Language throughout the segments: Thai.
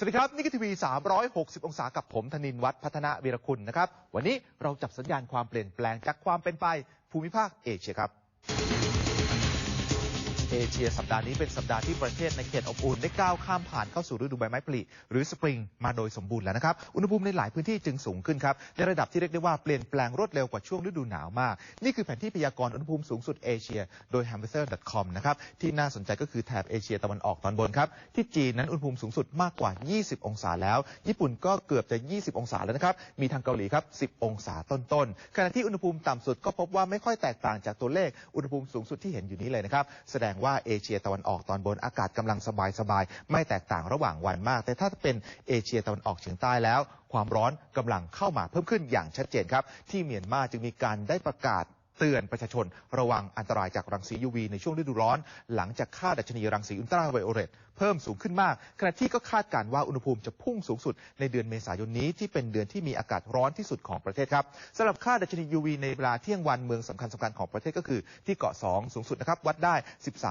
สวัสดีครับนี่คือทีวี 360 องศากับผมธนินวัฒน์พัฒนาวีรคุณนะครับ วันนี้เราจับสัญญาณความเปลี่ยนแปลงจากความเป็นไปภูมิภาคเอเชียครับ เอเชียสัปดาห์นี้เป็นสัปดาห์ที่ประเทศในเขตอบอุ่นได้ก้าวข้ามผ่านเข้าสู่ฤดูใบไม้ผลิหรือสปริงมาโดยสมบูรณ์แล้วนะครับ อุณหภูมิในหลายพื้นที่จึงสูงขึ้นครับในระดับที่เรียกได้ว่าเปลี่ยนแปลงรวดเร็วกว่าช่วงฤดูหนาวมาก นี่คือแผนที่พยากรณ์อุณหภูมิสูงสุดเอเชีย โดย h a m b e r s e r c o m นะครับที่น่าสนใจก็คือแถบเอเชียตะวันออกตอนบนครับที่จีนนั้นอุณหภูมิสูงสุดมากกว่า 20 องศาแล้ว ญี่ปุ่นก็เกือบจะ 20 องศาแล้วนะครับมีทางเกาหลีครับ 10 องศาต้นๆขณะที่อุณหภูมิต่ำสุดก็พบว่าไม่ค่อยแตกต่างจากตัวเลขอุณหภูมิสูงสุดที่เห็นอยู่นี้เลยนะครับแสดงว่าเอเชียตะวันออกตอนบนอากาศกำลังสบายๆไม่แตกต่างระหว่างวันมาก แต่ถ้าเป็นเอเชียตะวันออกเฉียงใต้แล้ว ความร้อนกำลังเข้ามาเพิ่มขึ้นอย่างชัดเจนครับ ที่เมียนมาจึงมีการได้ประกาศ เตือนประชาชนระวังอันตรายจากรังสี UV ในช่วงฤดูร้อน หลังจากค่าดัชนีรังสีอุลตราไวโอเลตเพิ่มสูงขึ้นมาก ขณะที่ก็คาดการว่าอุณหภูมิจะพุ่งสูงสุดในเดือนเมษายนนี้ที่เป็นเดือนที่มีอากาศร้อนที่สุดของประเทศครับสำหรับค่าดัชนี UV ในเวลาเที่ยงวันเมืองสำคัญสำคัญของประเทศก็คือที่เกาะ 2 สูงสุดนะครับวัดได้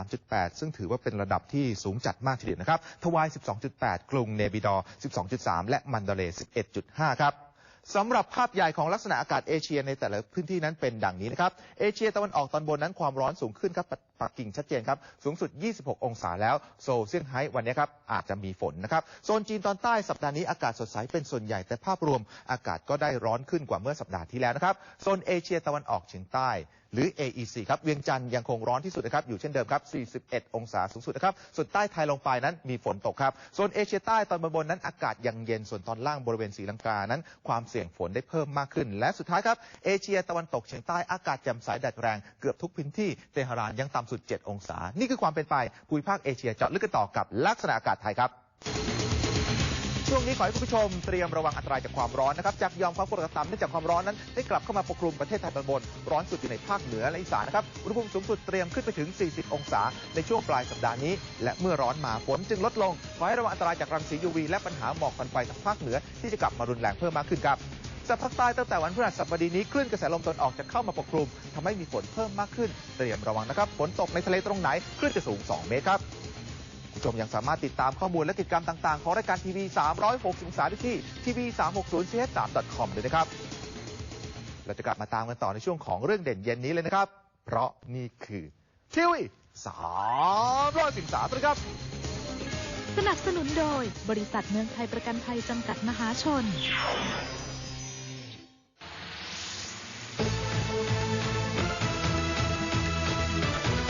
13.8 ซึ่งถือว่าเป็นระดับที่สูงจัดมากทีเดียวนะครับทวาย 12.8 กรุงเนบิดอ 12.3 และมันดาเล 11.5 ครับ สำหรับภาพใหญ่ของลักษณะอากาศเอเชียในแต่ละพื้นที่นั้นเป็นดังนี้นะครับ เอเชียตะวันออกตอนบนนั้นความร้อนสูงขึ้นครับปักกิ่งชัดเจนครับ สูงสุด 26 องศาแล้ว โซลเซี่ยงไฮ้วันนี้ครับอาจจะมีฝนนะครับ โซนจีนตอนใต้สัปดาห์นี้อากาศสดใสเป็นส่วนใหญ่แต่ภาพรวมอากาศก็ได้ร้อนขึ้นกว่าเมื่อสัปดาห์ที่แล้วนะครับ โซนเอเชียตะวันออกเฉียงใต้หรือ AEC ครับเวียงจันทร์ยังคงร้อนที่สุดนะครับอยู่เช่นเดิมครับ 41 องศาสูงสุดนะครับส่วนใต้ไทยลงไปนั้นมีฝนตกครับโซนเอเชียใต้ตอนบนนั้นอากาศยังเย็นส่วนตอนล่างบริเวณศรีลังกานั้น ความเสี่ยงฝนได้เพิ่มมากขึ้น และสุดท้ายครับเอเชียตะวันตกเฉียงใต้อากาศแจ่มใสแดดแรงเกือบทุกพื้นที่เตหะรานยังต่ำสุด 7 องศา นี่คือความเป็นไปภูมิภาคเอเชียเจาะลึกกันต่อกับลักษณะอากาศไทยครับ ช่วงนี้ขอให้คุณผู้ชมเตรียมระวังอันตรายจากความร้อนนะครับ จากยอมความกดอากาศต่ำเนื่องจากความร้อนนั้นได้กลับเข้ามาปกคลุมประเทศไทยตอนบน ร้อนสุดอยู่ในภาคเหนือและอีสานนะครับ อุณหภูมิสูงสุดเตรียมขึ้นไปถึง 40 องศา ในช่วงปลายสัปดาห์นี้ และเมื่อร้อนมาฝนจึงลดลง ขอให้ระวังอันตรายจากรังสี UV และปัญหาหมอกควันไฟทางภาคเหนือที่จะกลับมารุนแรงเพิ่มมากขึ้นครับจากภาคใต้ตั้งแต่วันพฤหัสบดีนี้คลื่นกระแสลมตนออกจะเข้ามาปกคลุมทำให้มีฝนเพิ่มมากขึ้น เตรียมระวังนะครับฝนตกในทะเลตรงไหนคลื่นจะสูง 2 เมตรครับ ผู้ชมยังสามารถติดตามข้อมูลและกิจกรรมต่างๆ ของรายการทีวี 360องศาได้ที่ทีวี360 ch 3 com เลยนะครับ เราจะกลับมาตามกันต่อในช่วงของเรื่องเด่นเย็นนี้เลยนะครับ เพราะนี่คือทีวี313สวัสดีครับ สนับสนุนโดยบริษัทเมืองไทยประกันภัยจำกัดมหาชน